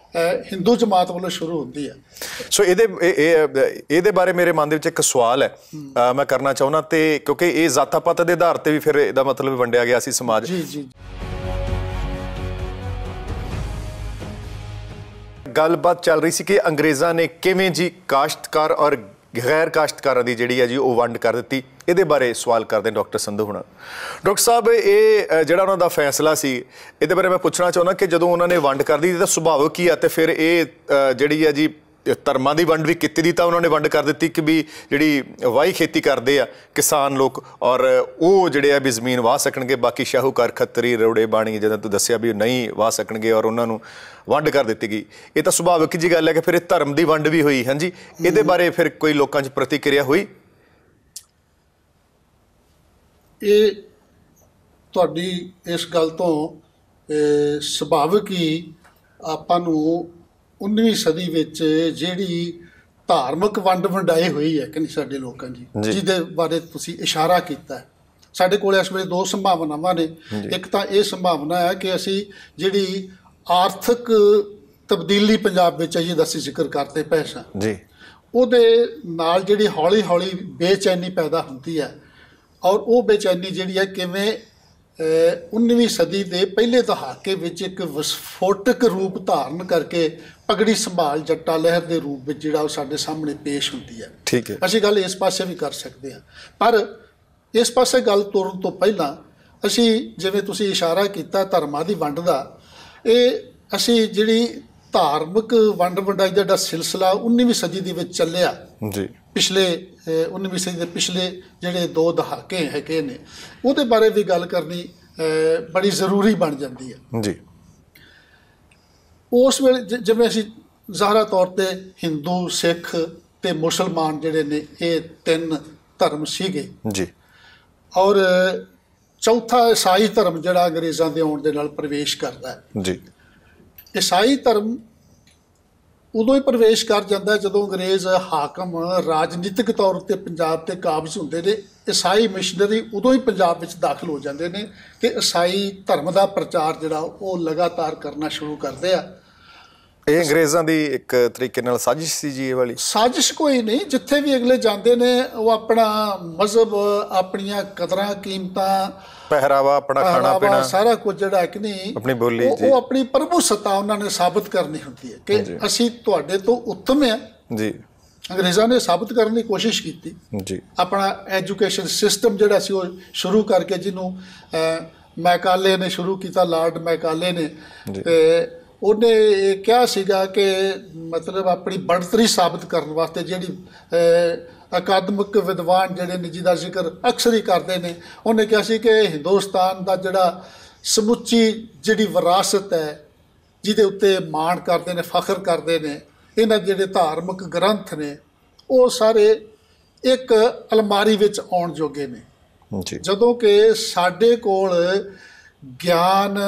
ਹਿੰਦੂ ਜਮਾਤ ਵੱਲੋਂ ਸ਼ੁਰੂ ਹੁੰਦੀ ਹੈ। ਸੋ ਇਹਦੇ ਇਹ- ਇਹ ਇਹਦੇ ਬਾਰੇ ਮੇਰੇ ਮਨ ਦੇ ਵਿੱਚ ਇੱਕ ਸਵਾਲ ਹੈ। ਮੈਂ ਕਰਨਾ ਚਾਹੁੰਦਾ ਤੇ ਕਿਉਂਕਿ ਇਹ ਜ਼ਾਤਾ ਪਾਤ ਦੇ ਆਧਾਰ ਤੇ ਵੀ ਫਿਰ ਇਹਦਾ ਮਤਲਬ ਵੰਡਿਆ ਗਿਆ ਸੀ ਸਮਾਜ। ਜੀ ਜੀ। ਗੱਲਬਾਤ ਚੱਲ ਰਹੀ ਸੀ ਕਿ ਅੰਗਰੇਜ਼ਾਂ ਨੇ ਕਿਵੇਂ ਜੀ ਕਾਸ਼ਤਕਾਰ ਔਰ ਗੈਰ ਕਾਸ਼ਤਕਾਰਾਂ ਦੀ ਜਿਹੜੀ ਹੈ ਜੀ, ਉਹ ਵੰਡ ਕਰ ਦਿੱਤੀ। ਇਹਦੇ ਬਾਰੇ ਸਵਾਲ ਕਰਦੇ ਡਾਕਟਰ ਸੰਧੂ ਹੁਣਾ। ਡਾਕਟਰ ਸਾਹਿਬ, ਇਹ ਜਿਹੜਾ ਉਹਨਾਂ ਦਾ ਫੈਸਲਾ ਸੀ, ਇਹਦੇ ਬਾਰੇ ਮੈਂ ਪੁੱਛਣਾ ਚਾਹੁੰਦਾ ਕਿ ਜਦੋਂ ਉਹਨਾਂ ਨੇ ਵੰਡ ਕਰ ਦਿੱਤੀ, ਤਾਂ ਸੁਭਾਵਕ ਕੀ ਆ? ਤੇ ਫਿਰ ਇਹ ਜਿਹੜੀ ਹੈ ਜੀ ਧਰਮਾਂ ਦੀ ਵੰਡ ਵੀ ਕੀਤੀ ਦੀ ਤਾਂ ਉਹਨਾਂ ਨੇ ਵੰਡ ਕਰ ਦਿੱਤੀ ਕਿ ਵੀ ਜਿਹੜੀ ਵਾਹੀ ਖੇਤੀ ਕਰਦੇ ਆ ਕਿਸਾਨ ਲੋਕ ਔਰ ਉਹ ਜਿਹੜੇ ਆ ਵੀ ਜ਼ਮੀਨ ਵਾਹ ਸਕਣਗੇ ਬਾਕੀ ਸ਼ਾਹੂਕਾਰ ਖੱਤਰੀ ਰੋੜੇ ਬਾਣੀ ਜਦੋਂ ਤੂੰ ਦੱਸਿਆ ਵੀ ਨਹੀਂ ਵਾਹ ਸਕਣਗੇ ਔਰ ਉਹਨਾਂ ਨੂੰ ਵੰਡ ਕਰ ਦਿੱਤੀ ਗਈ। ਇਹ ਤਾਂ ਸੁਭਾਵਿਕ ਜੀ ਗੱਲ ਹੈ ਕਿ ਫਿਰ ਇਹ ਧਰਮ ਦੀ ਵੰਡ ਵੀ ਹੋਈ ਹਾਂਜੀ? ਇਹਦੇ ਬਾਰੇ ਫਿਰ ਕੋਈ ਲੋਕਾਂ 'ਚ ਪ੍ਰਤੀਕਿਰਿਆ ਹੋਈ? ਇਹ ਤੁਹਾਡੀ ਇਸ ਗੱਲ ਤੋਂ ਸੁਭਾਵਿਕ ਹੀ ਆਪਾਂ ਨੂੰ 19ਵੀਂ ਸਦੀ ਵਿੱਚ ਜਿਹੜੀ ਧਾਰਮਿਕ ਵੰਡ ਵੰਡਾਈ ਹੋਈ ਹੈ ਕਿ ਨਹੀਂ ਸਾਡੇ ਲੋਕਾਂ ਦੀ ਜੀ। ਜਿਹਦੇ ਬਾਰੇ ਤੁਸੀਂ ਇਸ਼ਾਰਾ ਕੀਤਾ ਹੈ। ਸਾਡੇ ਕੋਲ ਇਸ ਵੇਲੇ ਦੋ ਸੰਭਾਵਨਾਵਾਂ ਨੇ। ਇੱਕ ਤਾਂ ਇਹ ਸੰਭਾਵਨਾ ਹੈ ਕਿ ਅਸੀਂ ਜਿਹੜੀ ਆਰਥਿਕ ਤਬਦੀਲੀ ਪੰਜਾਬ ਵਿੱਚ ਹੈ ਜਿਹਦਾ ਅਸੀਂ ਜ਼ਿਕਰ ਕਰਦੇ ਪਏ ਸਾਂ। ਜੀ। ਉਹਦੇ ਨਾਲ ਜਿਹੜੀ ਹੌਲੀ ਹੌਲੀ ਬੇਚੈਨੀ ਪੈਦਾ ਹੁੰਦੀ ਹੈ ਔਰ ਉਹ ਬੇਚੈਨੀ ਜਿਹੜੀ ਹੈ ਕਿਵੇਂ 19ਵੀਂ ਸਦੀ ਦੇ ਪਹਿਲੇ ਦਹਾਕੇ ਵਿੱਚ ਇੱਕ ਵਿਸਫੋਟਕ ਰੂਪ ਧਾਰਨ ਕਰਕੇ ਪਗੜੀ ਸੰਭਾਲ ਜੱਟਾ ਲਹਿਰ ਦੇ ਰੂਪ ਵਿੱਚ ਜਿਹੜਾ ਉਹ ਸਾਡੇ ਸਾਹਮਣੇ ਪੇਸ਼ ਹੁੰਦੀ ਹੈ। ਠੀਕ ਹੈ। ਅਸੀਂ ਗੱਲ ਇਸ ਪਾਸੇ ਵੀ ਕਰ ਸਕਦੇ ਹਾਂ। ਪਰ ਇਸ ਪਾਸੇ ਗੱਲ ਤੁਰਨ ਤੋਂ ਪਹਿਲਾਂ ਅਸੀਂ ਜਿਵੇਂ ਤੁਸੀਂ ਇਸ਼ਾਰਾ ਕੀਤਾ ਧਰਮਾਂ ਦੀ ਵੰਡ ਦਾ ਇਹ ਅਸੀਂ ਜਿਹੜੀ ਧਾਰਮਿਕ ਵੰਡ ਵੰਡਾਈ ਦਾ ਜਿਹੜਾ ਸਿਲਸਿਲਾ 19ਵੀਂ ਸਦੀ ਦੇ ਵਿੱਚ ਚੱਲਿਆ ਜੀ। ਪਿਛਲੇ ਅਹ, 19ਵੀਂ ਸਦੀ ਦੇ ਪਿਛਲੇ ਜਿਹੜੇ ਦੋ ਦਹਾਕੇ ਹੈਗੇ ਨੇ ਉਹਦੇ ਬਾਰੇ ਵੀ ਗੱਲ ਕਰਨੀ ਬੜੀ ਜ਼ਰੂਰੀ ਬਣ ਜਾਂਦੀ ਹੈ। ਜੀ। ਉਸ ਵੇਲੇ ਜਿਵੇਂ ਅਸੀਂ ਜ਼ਾਹਰਾ ਤੌਰ ਤੇ ਹਿੰਦੂ ਸਿੱਖ ਤੇ ਮੁਸਲਮਾਨ ਜਿਹੜੇ ਨੇ ਇਹ ਤਿੰਨ ਧਰਮ ਸੀਗੇ। ਜੀ। ਔਰ ਚੌਥਾ ਈਸਾਈ ਧਰਮ ਜਿਹੜਾ ਅੰਗਰੇਜ਼ਾਂ ਦੇ ਆਉਣ ਦੇ ਨਾਲ ਪ੍ਰਵੇਸ਼ ਕਰਦਾ ਹੈ। ਜੀ। ਈਸਾਈ ਧਰਮ ਉਦੋਂ ਹੀ ਪ੍ਰਵੇਸ਼ ਕਰ ਜਾਂਦਾ ਜਦੋਂ ਅੰਗਰੇਜ਼ ਹਾਕਮ ਰਾਜਨੀਤਿਕ ਤੌਰ ਤੇ ਪੰਜਾਬ ਤੇ ਕਾਬਜ਼ ਹੁੰਦੇ ਨੇ ਈਸਾਈ ਮਿਸ਼ਨਰੀ ਉਦੋਂ ਹੀ ਪੰਜਾਬ ਵਿੱਚ ਦਾਖਲ ਹੋ ਜਾਂਦੇ ਨੇ ਤੇ ਈਸਾਈ ਧਰਮ ਦਾ ਪ੍ਰਚਾਰ ਜਿਹੜਾ ਉਹ ਲਗਾਤਾਰ ਕਰਨਾ ਸ਼ੁਰੂ ਕਰਦੇ ਆ। ਇਹ ਅੰਗਰੇਜ਼ਾਂ ਦੀ ਇੱਕ ਤਰੀਕੇ ਨਾਲ ਸਾਜ਼ਿਸ਼ ਸੀ ਜੀ ਇਹ ਵਾਲੀ? ਸਾਜ਼ਿਸ਼ ਕੋਈ ਨਹੀਂ ਜਿੱਥੇ ਵੀ ਅਗਲੇ ਜਾਂਦੇ ਨੇ ਉਹ ਆਪਣਾ ਮਜ਼ਹਬ ਆਪਣੀਆਂ ਕਦਰਾਂ ਕੀਮਤਾਂ ਪਹਿਰਾਵਾ ਆਪਣਾ ਖਾਣਾ ਪੀਣਾ। ਸਾਰਾ ਕੁਝ ਜਿਹੜਾ ਹੈ ਕਿ ਨਹੀਂ ਆਪਣੀ ਬੋਲੀ, ਜੀ। ਉਹ ਆਪਣੀ ਪ੍ਰਭੂ ਸੱਤਾ ਉਹਨਾਂ ਨੇ ਸਾਬਤ ਕਰਨੀ ਹੁੰਦੀ ਹੈ ਕਿ ਅਸੀਂ ਤੁਹਾਡੇ ਤੋਂ ਉੱਤਮ ਆ ਜੀ। ਅੰਗਰੇਜ਼ਾਂ ਨੇ ਸਾਬਤ ਕਰਨ ਦੀ ਕੋਸ਼ਿਸ਼ ਕੀਤੀ। ਜੀ। ਆਪਣਾ ਐਜੂਕੇਸ਼ਨ ਸਿਸਟਮ ਜਿਹੜਾ ਸੀ ਉਹ ਸ਼ੁਰੂ ਕਰਕੇ ਜਿਹਨੂੰ ਮੈਕਾਲੇ ਨੇ ਸ਼ੁਰੂ ਕੀਤਾ ਲਾਰਡ ਮੈਕਾਲੇ ਨੇ। ਤੇ ਉਹਨੇ ਇਹ ਕਿਹਾ ਸੀਗਾ ਕਿ ਮਤਲਬ ਆਪਣੀ ਬਣਤਰੀ ਸਾਬਤ ਕਰਨ ਵਾਸਤੇ ਜਿਹੜੀ ਅਕਾਦਮਿਕ ਵਿਦਵਾਨ ਜਿਹੜੇ ਨੇ ਜਿਹਦਾ ਜ਼ਿਕਰ ਅਕਸਰ ਹੀ ਕਰਦੇ ਨੇ ਉਹਨੇ ਕਿਹਾ ਸੀ ਕਿ ਹਿੰਦੁਸਤਾਨ ਦਾ ਜਿਹੜਾ ਸਮੁੱਚੀ ਜਿਹੜੀ ਵਿਰਾਸਤ ਹੈ ਜਿਹਦੇ ਉੱਤੇ ਮਾਣ ਕਰਦੇ ਨੇ ਫਖਰ ਕਰਦੇ ਨੇ ਇਹਨਾਂ ਜਿਹੜੇ ਧਾਰਮਿਕ ਗ੍ਰੰਥ ਨੇ ਉਹ ਸਾਰੇ ਇੱਕ ਅਲਮਾਰੀ ਵਿੱਚ ਆਉਣ ਜੋਗੇ ਨੇ। ਜਦੋਂ ਕਿ ਸਾਡੇ ਕੋਲ ਗਿਆਨ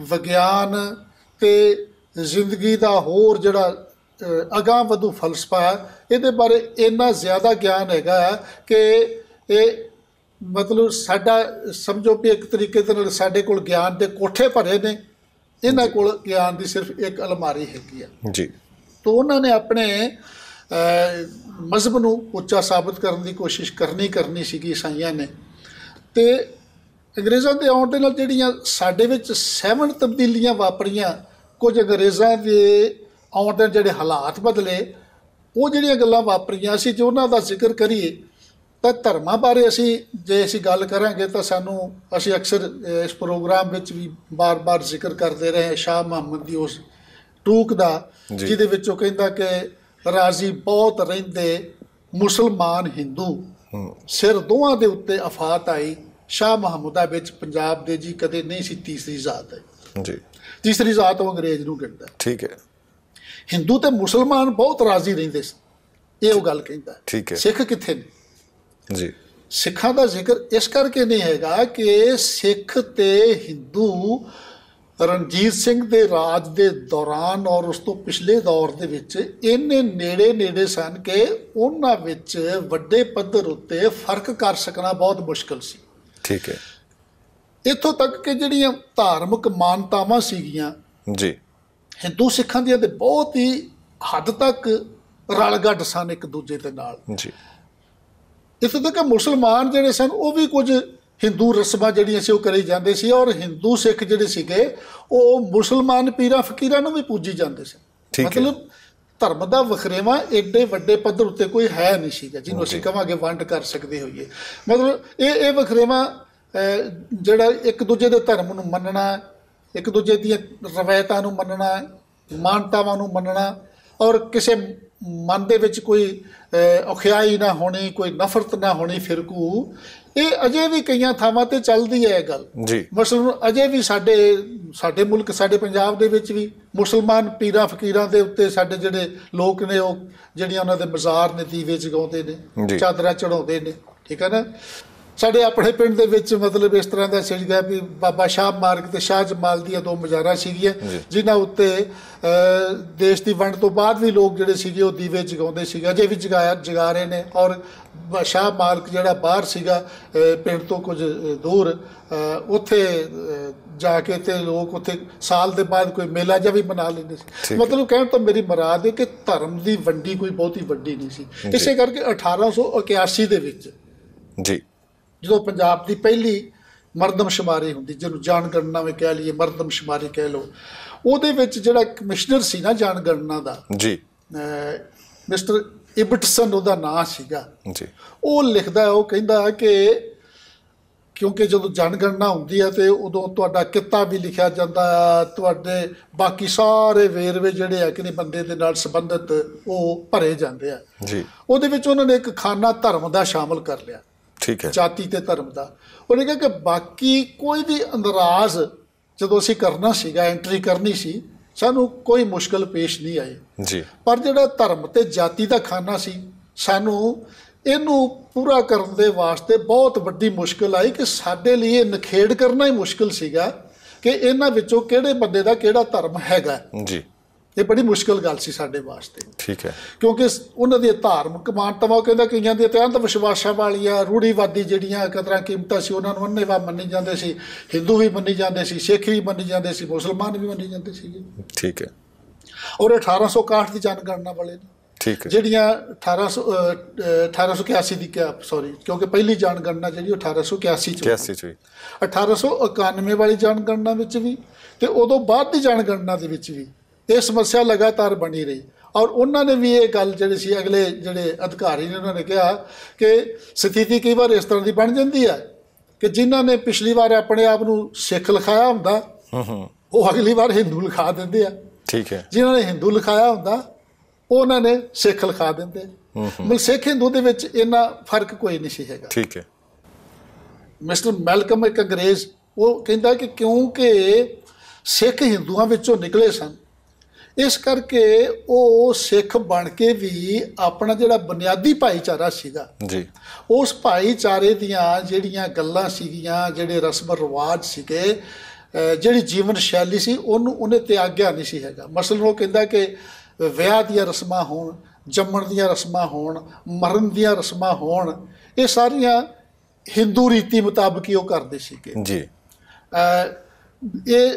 ਵਿਗਿਆਨ ਤੇ ਜ਼ਿੰਦਗੀ ਦਾ ਹੋਰ ਜਿਹੜਾ ਅਗਾਂਹ ਵਧੂ ਫਲਸਫਾ ਇਹਦੇ ਬਾਰੇ ਇੰਨਾ ਜ਼ਿਆਦਾ ਗਿਆਨ ਹੈਗਾ ਕਿ ਇਹ ਮਤਲਬ ਸਾਡਾ ਸਮਝੋ ਵੀ ਇੱਕ ਤਰੀਕੇ ਦੇ ਨਾਲ ਸਾਡੇ ਕੋਲ ਗਿਆਨ ਦੇ ਕੋਠੇ ਭਰੇ ਨੇ। ਇਹਨਾਂ ਕੋਲ ਗਿਆਨ ਦੀ ਸਿਰਫ ਇੱਕ ਅਲਮਾਰੀ ਹੈਗੀ ਆ। ਜੀ। ਤੋ ਉਹਨਾਂ ਨੇ ਆਪਣੇ ਮਜ਼ਹਬ ਨੂੰ ਉੱਚਾ ਸਾਬਤ ਕਰਨ ਦੀ ਕੋਸ਼ਿਸ਼ ਕਰਨੀ ਕਰਨੀ ਸੀਗੀ ਈਸਾਈਆਂ ਨੇ। ਤੇ ਅੰਗਰੇਜ਼ਾਂ ਦੇ ਆਉਣ ਦੇ ਨਾਲ ਜਿਹੜੀਆਂ ਸਾਡੇ ਵਿੱਚ ਸਹਿਮਣ ਤਬਦੀਲੀਆਂ ਵਾਪਰੀਆਂ ਕੁਝ ਅੰਗਰੇਜ਼ਾਂ ਦੇ ਆਉਣ ਦੇ ਜਿਹੜੇ ਹਾਲਾਤ ਬਦਲੇ ਉਹ ਜਿਹੜੀਆਂ ਗੱਲਾਂ ਵਾਪਰੀਆਂ ਸੀ ਜੇ ਉਹਨਾਂ ਦਾ ਜ਼ਿਕਰ ਕਰੀਏ ਤਾਂ ਧਰਮਾਂ ਬਾਰੇ ਅਸੀਂ ਜੇ ਅਸੀਂ ਗੱਲ ਕਰਾਂਗੇ ਤਾਂ ਸਾਨੂੰ ਅਸੀਂ ਅਕਸਰ ਇਸ ਪ੍ਰੋਗਰਾਮ ਵਿੱਚ ਵੀ ਬਾਰ-ਬਾਰ ਜ਼ਿਕਰ ਕਰਦੇ ਰਹੇ ਸ਼ਾਹ ਮੁਹੰਮਦ ਦੀ ਉਸ ਟੂਕ ਦਾ। ਜਿਹਦੇ ਵਿੱਚ ਉਹ ਕਹਿੰਦਾ ਕਿ ਰਾਜ਼ੀ ਬਹੁਤ ਰਹਿੰਦੇ ਮੁਸਲਮਾਨ ਹਿੰਦੂ। ਸਿਰ ਦੋਹਾਂ ਦੇ ਉੱਤੇ ਆਫਤ ਆਈ। ਸ਼ਾਹ ਮੁਹੰਮਦਾ ਵਿੱਚ ਪੰਜਾਬ ਦੇ ਜੀ ਕਦੇ ਨਹੀਂ ਸੀ ਤੀਸਰੀ ਜ਼ਾਤ ਹੈ ਜੀ। ਤੀਸਰੀ ਜ਼ਾਤ ਉਹ ਅੰਗਰੇਜ਼ ਨੂੰ ਕਹਿੰਦਾ ਠੀਕ ਹੈ। ਹਿੰਦੂ ਤੇ ਮੁਸਲਮਾਨ ਬਹੁਤ ਰਾਜ਼ੀ ਰਹਿੰਦੇ ਸਨ ਇਹ ਉਹ ਗੱਲ ਕਹਿੰਦਾ ਠੀਕ ਹੈ। ਸਿੱਖ ਕਿੱਥੇ ਨੇ? ਜੀ। ਸਿੱਖਾਂ ਦਾ ਜ਼ਿਕਰ ਇਸ ਕਰਕੇ ਨਹੀਂ ਹੈਗਾ ਕਿ ਸਿੱਖ ਤੇ ਹਿੰਦੂ ਰਣਜੀਤ ਸਿੰਘ ਦੇ ਰਾਜ ਦੇ ਦੌਰਾਨ ਔਰ ਉਸ ਤੋਂ ਪਿਛਲੇ ਦੌਰ ਦੇ ਵਿੱਚ ਇੰਨੇ ਨੇੜੇ ਨੇੜੇ ਸਨ ਕਿ ਉਹਨਾਂ ਵਿੱਚ ਵੱਡੇ ਪੱਧਰ ਉੱਤੇ ਫ਼ਰਕ ਕਰ ਸਕਣਾ ਬਹੁਤ ਮੁਸ਼ਕਲ ਸੀ। ਠੀਕ ਹੈ। ਇੱਥੋਂ ਤੱਕ ਕਿ ਜਿਹੜੀਆਂ ਧਾਰਮਿਕ ਮਾਨਤਾਵਾਂ ਸੀਗੀਆਂ ਜੀ। ਹਿੰਦੂ ਸਿੱਖਾਂ ਦੀਆਂ ਤੇ ਬਹੁਤ ਹੀ ਹੱਦ ਤੱਕ ਰਲਗੱਡ ਸਨ ਇੱਕ ਦੂਜੇ ਦੇ ਨਾਲ। ਜੀ। ਇੱਥੋਂ ਤੱਕ ਕਿ ਮੁਸਲਮਾਨ ਜਿਹੜੇ ਸਨ ਉਹ ਵੀ ਕੁਝ ਹਿੰਦੂ ਰਸਮਾਂ ਜਿਹੜੀਆਂ ਸੀ ਉਹ ਕਰੀ ਜਾਂਦੇ ਸੀ ਔਰ ਹਿੰਦੂ ਸਿੱਖ ਜਿਹੜੇ ਸੀਗੇ ਉਹ ਮੁਸਲਮਾਨ ਪੀਰਾਂ ਫਕੀਰਾਂ ਨੂੰ ਵੀ ਪੂਜੀ ਜਾਂਦੇ ਸੀ। ਮਤਲਬ ਧਰਮ ਦਾ ਵਖਰੇਵਾ ਏਡੇ ਵੱਡੇ ਪੱਧਰ ਉੱਤੇ ਕੋਈ ਹੈ ਨਹੀਂ ਸੀਗਾ ਜਿਹਨੂੰ ਅਸੀਂ ਕਵਾਂਗੇ ਵੰਡ ਕਰ ਸਕਦੇ ਹੋਈਏ। ਮਤਲਬ ਇਹ ਇਹ ਵਖਰੇਵਾ ਜਿਹੜਾ ਇੱਕ ਦੂਜੇ ਦੇ ਧਰਮ ਨੂੰ ਮੰਨਣਾ ਇੱਕ ਦੂਜੇ ਦੀਆਂ ਰਵਾਇਤਾਂ ਨੂੰ ਮੰਨਣਾ ਮਾਨਤਾਵਾਂ ਨੂੰ ਮੰਨਣਾ ਔਰ ਕਿਸੇ ਮਨ ਦੇ ਵਿੱਚ ਕੋਈ ਔਖਿਆਈ ਨਾ ਹੋਣੀ ਕੋਈ ਨਫ਼ਰਤ ਨਾ ਹੋਣੀ ਫਿਰਕੂ ਇਹ ਅਜੇ ਵੀ ਕਈਆਂ ਥਾਵਾਂ ਤੇ ਚੱਲਦੀ ਹੈ ਇਹ ਗੱਲ। ਜੀ। ਮਸਲਨ ਅਜੇ ਵੀ ਸਾਡੇ ਸਾਡੇ ਮੁਲਕ ਸਾਡੇ ਪੰਜਾਬ ਦੇ ਵਿੱਚ ਵੀ ਮੁਸਲਮਾਨ ਪੀਰਾਂ ਫਕੀਰਾਂ ਦੇ ਉੱਤੇ ਸਾਡੇ ਜਿਹੜੇ ਲੋਕ ਨੇ ਉਹ ਜਿਹੜੀਆਂ ਉਹਨਾਂ ਦੇ ਮਜ਼ਾਰ ਨੇ ਦੀਵੇ ਜਗਾਉਂਦੇ। ਨੇ ਚਾਦਰਾਂ ਚੜਾਉਂਦੇ ਨੇ ਠੀਕ ਹੈ ਨਾ? ਸਾਡੇ ਆਪਣੇ ਪਿੰਡ ਦੇ ਵਿੱਚ ਮਤਲਬ ਇਸ ਤਰ੍ਹਾਂ ਦਾ ਸੀਗਾ ਵੀ ਬਾਬਾ ਸ਼ਾਹ ਮਾਰਗ ਤੇ ਸ਼ਾਹ ਜਮਾਲ ਦੀਆਂ ਦੋ ਮਜ਼ਾਰਾਂ ਸੀਗੀਆਂ ਜਿਨ੍ਹਾਂ ਉੱਤੇ ਦੇਸ਼ ਦੀ ਵੰਡ ਤੋਂ ਬਾਅਦ ਵੀ ਲੋਕ ਜਿਹੜੇ ਸੀਗੇ ਉਹ ਦੀਵੇ ਜਗਾਉਂਦੇ ਸੀਗੇ ਅਜੇ ਵੀ ਜਗਾਇਆ ਜਗਾ ਰਹੇ ਨੇ ਔਰ ਸ਼ਾਹ ਮਾਲਕ ਜਿਹੜਾ ਬਾਹਰ ਸੀਗਾ ਪਿੰਡ ਤੋਂ ਕੁਝ ਦੂਰ ਉੱਥੇ ਜਾ ਕੇ ਤੇ ਲੋਕ ਉੱਥੇ ਸਾਲ ਦੇ ਬਾਅਦ ਕੋਈ ਮੇਲਾ ਜਿਹਾ ਵੀ ਮਨਾ ਲੈਂਦੇ ਸੀ। ਮਤਲਬ ਕਹਿਣ ਤੋਂ ਮੇਰੀ ਮੁਰਾਦ ਹੈ ਕਿ ਧਰਮ ਦੀ ਵੰਡੀ ਕੋਈ ਬਹੁਤੀ ਵੱਡੀ ਨਹੀਂ ਸੀ। ਇਸੇ ਕਰਕੇ 1881 ਦੇ ਵਿੱਚ ਜੀ। ਜਦੋਂ ਪੰਜਾਬ ਦੀ ਪਹਿਲੀ ਮਰਦਮਸ਼ੁਮਾਰੀ ਹੁੰਦੀ ਜਿਹਨੂੰ ਜਾਣਗਣਨਾ ਵੀ ਕਹਿ ਲਈਏ ਮਰਦਮਸ਼ੁਮਾਰੀ ਕਹਿ ਲਓ ਉਹਦੇ ਵਿੱਚ ਜਿਹੜਾ ਕਮਿਸ਼ਨਰ ਸੀ ਨਾ ਜਾਣਗਣਨਾ ਦਾ ਜੀ। ਮਿਸਟਰ ਇਬਟਸਨ ਉਹਦਾ ਨਾਂ ਸੀਗਾ। ਜੀ। ਉਹ ਲਿਖਦਾ ਉਹ ਕਹਿੰਦਾ ਕਿ ਕਿਉਂਕਿ ਜਦੋਂ ਜਨਗਣਨਾ ਹੁੰਦੀ ਹੈ ਤੇ ਉਦੋਂ ਤੁਹਾਡਾ ਕਿੱਤਾ ਵੀ ਲਿਖਿਆ ਜਾਂਦਾ ਤੁਹਾਡੇ ਬਾਕੀ ਸਾਰੇ ਵੇਰਵੇ ਜਿਹੜੇ ਆ ਕਿ ਨਹੀਂ ਬੰਦੇ ਦੇ ਨਾਲ ਸੰਬੰਧਿਤ ਉਹ ਭਰੇ ਜਾਂਦੇ ਆ। ਜੀ। ਉਹਦੇ ਵਿੱਚ ਉਹਨਾਂ ਨੇ ਇੱਕ ਖਾਨਾ ਧਰਮ ਦਾ ਸ਼ਾਮਲ ਕਰ ਲਿਆ। ਠੀਕ ਹੈ। ਜਾਤੀ ਤੇ ਧਰਮ ਦਾ। ਉਹਨੇ ਕਿਹਾ ਕਿ ਬਾਕੀ ਕੋਈ ਵੀ ਅੰਦਰਾਜ਼ ਜਦੋਂ ਅਸੀਂ ਕਰਨਾ ਸੀਗਾ ਐਂਟਰੀ ਕਰਨੀ ਸੀ ਸਾਨੂੰ ਕੋਈ ਮੁਸ਼ਕਲ ਪੇਸ਼ ਨਹੀਂ ਆਈ। ਜੀ। ਪਰ ਜਿਹੜਾ ਧਰਮ ਤੇ ਜਾਤੀ ਦਾ ਖਾਨਾ ਸੀ ਸਾਨੂੰ ਇਹਨੂੰ ਪੂਰਾ ਕਰਨ ਦੇ ਵਾਸਤੇ ਬਹੁਤ ਵੱਡੀ ਮੁਸ਼ਕਲ ਆਈ ਕਿ ਸਾਡੇ ਲਈ ਇਹ ਨਖੇੜ ਕਰਨਾ ਹੀ ਮੁਸ਼ਕਲ ਸੀਗਾ ਕਿ ਇਹਨਾਂ ਵਿੱਚੋਂ ਕਿਹੜੇ ਬੰਦੇ ਦਾ ਕਿਹੜਾ ਧਰਮ ਹੈਗਾ। ਜੀ। ਇਹ ਬੜੀ ਮੁਸ਼ਕਲ ਗੱਲ ਸੀ ਸਾਡੇ ਵਾਸਤੇ। ਠੀਕ ਹੈ। ਕਿਉਂਕਿ ਸ- ਉਹਨਾਂ ਦੀ ਧਾਰਮਿਕ ਮਾਨਤਾਵਾਂ ਉਹ ਕਹਿੰਦਾ ਕਈਆਂ ਦੀ ਅਤਿਅੰਤ ਵਿਸ਼ਵਾਸਾਂ ਵਾਲੀਆਂ ਰੂੜੀਵਾਦੀ ਜਿਹੜੀਆਂ ਕਦਰਾਂ ਕੀਮਤਾਂ ਸੀ ਉਹਨਾਂ ਨੂੰ ਅੰਨੇਵਾ ਮੰਨੀ ਜਾਂਦੇ ਸੀ। ਹਿੰਦੂ ਵੀ ਮੰਨੀ ਜਾਂਦੇ ਸੀ ਸਿੱਖ ਵੀ ਮੰਨੀ ਜਾਂਦੇ ਸੀ ਮੁਸਲਮਾਨ ਵੀ ਮੰਨੀ ਜਾਂਦੇ ਸੀਗੇ। ਠੀਕ ਹੈ। ਔਰ 1861 ਦੀ ਜਨਗਣਨਾ ਵਾਲੇ ਨੇ। ਠੀਕ ਹੈ। ਜਿਹੜੀਆਂ 1800 ਅਹ, ਅਹ, 1881 ਦੀ ਕਿਆ ਸੌਰੀ ਕਿਉਂਕਿ ਪਹਿਲੀ ਜਨਗਣਨਾ ਜਿਹੜੀ ਉਹ 1881 ਚ ਹੋਈ। 81 ਚ ਵੀ। 1891 ਵਾਲੀ ਜਨਗਣਨਾ ਵਿੱਚ ਵੀ ਤੇ ਉਦੋਂ ਬਾਅਦ ਦੀ ਜਨਗਣਨਾ ਦੇ ਵਿੱਚ ਵੀ। ਇਹ ਸਮੱਸਿਆ ਲਗਾਤਾਰ ਬਣੀ ਰਹੀ। ਔਰ ਉਹਨਾਂ ਨੇ ਵੀ ਇਹ ਗੱਲ ਜਿਹੜੀ ਸੀ ਅਗਲੇ ਜਿਹੜੇ ਅਧਿਕਾਰੀ ਨੇ ਉਹਨਾਂ ਨੇ ਕਿਹਾ ਕਿ ਸਥਿਤੀ ਕਈ ਵਾਰ ਇਸ ਤਰ੍ਹਾਂ ਦੀ ਬਣ ਜਾਂਦੀ ਹੈ ਕਿ ਜਿਨ੍ਹਾਂ ਨੇ ਪਿਛਲੀ ਵਾਰ ਆਪਣੇ ਆਪ ਨੂੰ ਸਿੱਖ ਲਿਖਾਇਆ ਹੁੰਦਾ ਹੂੰ ਹੂੰ। ਉਹ ਅਗਲੀ ਵਾਰ ਹਿੰਦੂ ਲਿਖਾ ਦਿੰਦੇ ਆ। ਠੀਕ ਹੈ। ਜਿਨ੍ਹਾਂ ਨੇ ਹਿੰਦੂ ਲਿਖਾਇਆ ਹੁੰਦਾ ਉਹਨਾਂ ਨੇ ਸਿੱਖ ਲਿਖਾ ਦਿੰਦੇ। ਮਤਲਬ ਸਿੱਖ ਹਿੰਦੂ ਦੇ ਵਿੱਚ ਇੰਨਾ ਫ਼ਰਕ ਕੋਈ ਨਹੀਂ ਸੀ ਹੈਗਾ। ਠੀਕ ਹੈ। ਮਿਸਟਰ ਮੈਲਕਮ ਇੱਕ ਅੰਗਰੇਜ਼ ਉਹ ਕਹਿੰਦਾ ਕਿ ਕਿਉਂਕਿ ਸਿੱਖ ਹਿੰਦੂਆਂ ਵਿੱਚੋਂ ਨਿਕਲੇ ਸਨ ਇਸ ਕਰਕੇ ਉਹ ਸਿੱਖ ਬਣ ਕੇ ਵੀ ਆਪਣਾ ਜਿਹੜਾ ਬੁਨਿਆਦੀ ਭਾਈਚਾਰਾ ਸੀਗਾ ਜੀ। ਉਸ ਭਾਈਚਾਰੇ ਦੀਆਂ ਜਿਹੜੀਆਂ ਗੱਲਾਂ ਸੀਗੀਆਂ ਜਿਹੜੇ ਰਸਮ ਰਿਵਾਜ ਸੀਗੇ ਜਿਹੜੀ ਜੀਵਨ ਸ਼ੈਲੀ ਸੀ ਉਹਨੂੰ ਉਹਨੇ ਤਿਆਗਿਆ ਨਹੀਂ ਸੀ ਹੈਗਾ। ਮਸਲਨ ਉਹ ਕਹਿੰਦਾ ਕਿ ਵਿਆਹ ਦੀਆਂ ਰਸਮਾਂ ਹੋਣ ਜੰਮਣ ਦੀਆਂ ਰਸਮਾਂ ਹੋਣ ਮਰਨ ਦੀਆਂ ਰਸਮਾਂ ਹੋਣ ਇਹ ਸਾਰੀਆਂ ਹਿੰਦੂ ਰੀਤੀ ਮੁਤਾਬਕ ਹੀ ਉਹ ਕਰਦੇ ਸੀਗੇ। ਜੀ। ਇਹ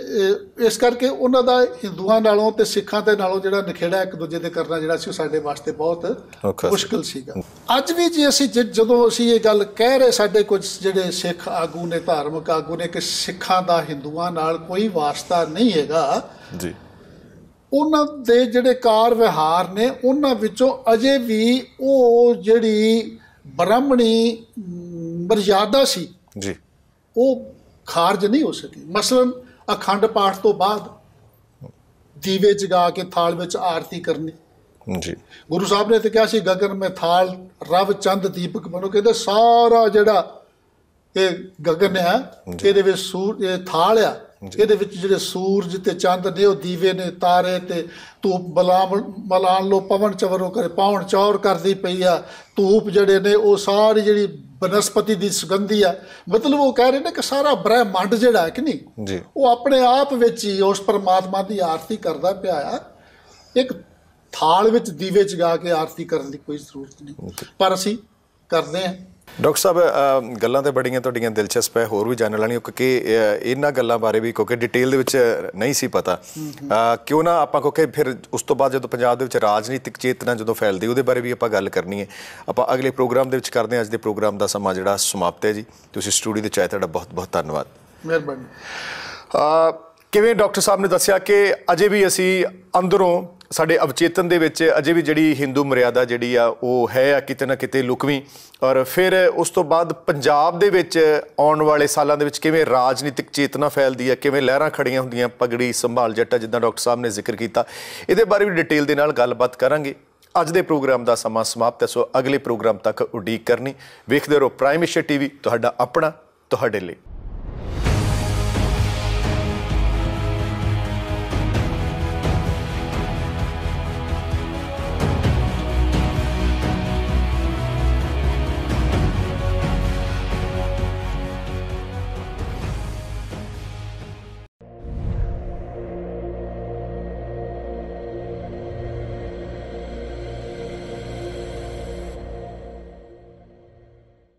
ਇਸ ਕਰਕੇ ਉਹਨਾਂ ਦਾ ਹਿੰਦੂਆਂ ਨਾਲੋਂ ਤੇ ਸਿੱਖਾਂ ਦੇ ਨਾਲੋਂ ਜਿਹੜਾ ਨਖੇੜਾ ਇੱਕ ਦੂਜੇ ਦੇ ਕਰਨਾ ਜਿਹੜਾ ਸੀ ਉਹ ਸਾਡੇ ਵਾਸਤੇ ਬਹੁਤ। ਮੁਸ਼ਕਲ ਸੀਗਾ। ਅੱਜ ਵੀ ਜੇ ਅਸੀਂ ਜਦੋਂ ਅਸੀਂ ਇਹ ਗੱਲ ਕਹਿ ਰਹੇ ਸਾਡੇ ਕੁਝ ਜਿਹੜੇ ਸਿੱਖ ਆਗੂ ਨੇ ਧਾਰਮਿਕ ਆਗੂ ਨੇ ਕਿ ਸਿੱਖਾਂ ਦਾ ਹਿੰਦੂਆਂ ਨਾਲ ਕੋਈ ਵਾਸਤਾ ਨਹੀਂ ਹੈਗਾ ਜੀ। ਉਹਨਾਂ ਦੇ ਜਿਹੜੇ ਕਾਰ ਵਿਹਾਰ ਨੇ ਉਹਨਾਂ ਵਿੱਚੋਂ ਅਜੇ ਵੀ ਉਹ ਜਿਹੜੀ ਬ੍ਰਾਹਮਣੀ ਮਰਜ਼ਾਦਾ ਸੀ। ਜੀ। ਉਹ ਖਾਰਜ ਨਹੀਂ ਹੋ ਸਕੀ। ਮਸਲਨ ਅਖੰਡ ਪਾਠ ਤੋਂ ਬਾਅਦ ਦੀਵੇ ਜਗਾ ਕੇ ਥਾਲ ਵਿੱਚ ਆਰਤੀ ਕਰਨੀ। ਜੀ। ਗੁਰੂ ਸਾਹਿਬ ਨੇ ਤੇ ਕਿਹਾ ਸੀ ਗਗਨ ਮੈਂ ਥਾਲ ਰਵ ਚੰਦ ਦੀਪਕ ਬਣੋ ਕਹਿੰਦੇ ਸਾਰਾ ਜਿਹੜਾ ਇਹ ਗਗਨ ਹੈ ਇਹਦੇ ਵਿੱਚ ਸੂਰ ਇਹ ਥਾਲ ਆ। ਇਹਦੇ ਵਿੱਚ ਜਿਹੜੇ ਸੂਰਜ ਤੇ ਚੰਦ ਨੇ ਉਹ ਦੀਵੇ ਨੇ ਤਾਰੇ ਤੇ ਧੂਪ ਬਲਾਮ ਮਲਾਨ ਲੋ ਪਵਨ ਚਵਰੋ ਕਰੇ ਪਾਉਣ ਚੌਰ ਕਰਦੀ ਪਈ ਆ। ਧੂਪ ਜਿਹੜੇ ਨੇ ਉਹ ਸਾਰੀ ਜਿਹੜੀ ਬਨਸਪਤੀ ਦੀ ਸੁਗੰਧੀ ਆ। ਮਤਲਬ ਉਹ ਕਹਿ ਰਹੇ ਨੇ ਕਿ ਸਾਰਾ ਬ੍ਰਹਿਮੰਡ ਜਿਹੜਾ ਹੈ ਕਿ ਨਹੀਂ ਜੀ। ਉਹ ਆਪਣੇ ਆਪ ਵਿੱਚ ਹੀ ਉਸ ਪਰਮਾਤਮਾ ਦੀ ਆਰਤੀ ਕਰਦਾ ਪਿਆ ਆ। ਇੱਕ ਥਾਲ ਵਿੱਚ ਦੀਵੇ ਜਗਾ ਕੇ ਆਰਤੀ ਕਰਨ ਦੀ ਕੋਈ ਜ਼ਰੂਰਤ ਨਹੀਂ। ਪਰ ਅਸੀਂ ਕਰਦੇ ਹਾਂ। ਡਾਕਟਰ ਸਾਹਿਬ ਗੱਲਾਂ ਤੇ ਬੜੀਆਂ ਤੁਹਾਡੀਆਂ ਦਿਲਚਸਪ ਹੈ ਹੋਰ ਵੀ ਜਾਣਨ ਲੈਣੀ ਕਿਉਂਕਿ ਇਹਨਾਂ ਗੱਲਾਂ ਬਾਰੇ ਵੀ ਕਿਉਂਕਿ ਡਿਟੇਲ ਦੇ ਵਿੱਚ ਨਹੀਂ ਸੀ ਪਤਾ। ਕਿਉਂ ਨਾ ਆਪਾਂ ਕਿਉਂਕਿ ਫਿਰ ਉਸ ਤੋਂ ਬਾਅਦ ਜਦੋਂ ਪੰਜਾਬ ਦੇ ਵਿੱਚ ਰਾਜਨੀਤਿਕ ਚੇਤਨਾ ਜਦੋਂ ਫੈਲਦੀ ਉਹਦੇ ਬਾਰੇ ਵੀ ਆਪਾਂ ਗੱਲ ਕਰਨੀ ਹੈ। ਆਪਾਂ ਅਗਲੇ ਪ੍ਰੋਗਰਾਮ ਦੇ ਵਿੱਚ ਕਰਦੇ ਹਾਂ ਅੱਜ ਦੇ ਪ੍ਰੋਗਰਾਮ ਦਾ ਸਮਾਂ ਜਿਹੜਾ ਸਮਾਪਤ ਹੈ ਜੀ। ਤੁਸੀਂ ਸਟੂਡੀਓ ਦੇ ਚਾਹੇ ਤੁਹਾਡਾ ਬਹੁਤ ਬਹੁਤ ਧੰਨਵਾਦ। ਮਿਹਰਬਾਨੀ। ਅ, ਕਿਵੇਂ ਡਾਕਟਰ ਸਾਹਿਬ ਨੇ ਦੱਸਿਆ ਕਿ ਅਜੇ ਵੀ ਅਸੀਂ ਅੰਦਰੋਂ ਸਾਡੇ ਅਵਚੇਤਨ ਦੇ ਵਿੱਚ ਅਜੇ ਵੀ ਜਿਹੜੀ ਹਿੰਦੂ ਮਰਿਆਦਾ ਜਿਹੜੀ ਆ, ਉਹ ਹੈ ਆ ਕਿਤੇ ਨਾ ਕਿਤੇ ਲੁਕਵੀਂ। ਔਰ ਫਿਰ ਉਸ ਤੋਂ ਬਾਅਦ ਪੰਜਾਬ ਦੇ ਵਿੱਚ ਆਉਣ ਵਾਲੇ ਸਾਲਾਂ ਦੇ ਵਿੱਚ ਕਿਵੇਂ ਰਾਜਨੀਤਿਕ ਚੇਤਨਾ ਫੈਲਦੀ ਹੈ ਕਿਵੇਂ ਲਹਿਰਾਂ ਖੜੀਆਂ ਹੁੰਦੀਆਂ, ਪਗੜੀ ਸੰਭਾਲ ਜੱਟਾ, ਜਿੱਦਾਂ ਡਾਕਟਰ ਸਾਹਿਬ ਨੇ ਜ਼ਿਕਰ ਕੀਤਾ। ਇਹਦੇ ਬਾਰੇ ਵੀ ਡਿਟੇਲ ਦੇ ਨਾਲ ਗੱਲਬਾਤ ਕਰਾਂਗੇ। ਅੱਜ ਦੇ ਪ੍ਰੋਗਰਾਮ ਦਾ ਸਮਾਂ ਸਮਾਪਤ ਹੈ, ਸੋ ਅਗਲੇ ਪ੍ਰੋਗਰਾਮ ਤੱਕ ਉਡੀਕ ਕਰਨੀ। ਵੇਖਦੇ ਰਹੋ ਪ੍ਰਾਈਮ ਏਸ਼ੀਆ ਟੀਵੀ ਤੁਹਾਡਾ ਆਪਣਾ, ਤੁਹਾਡੇ ਲਈ।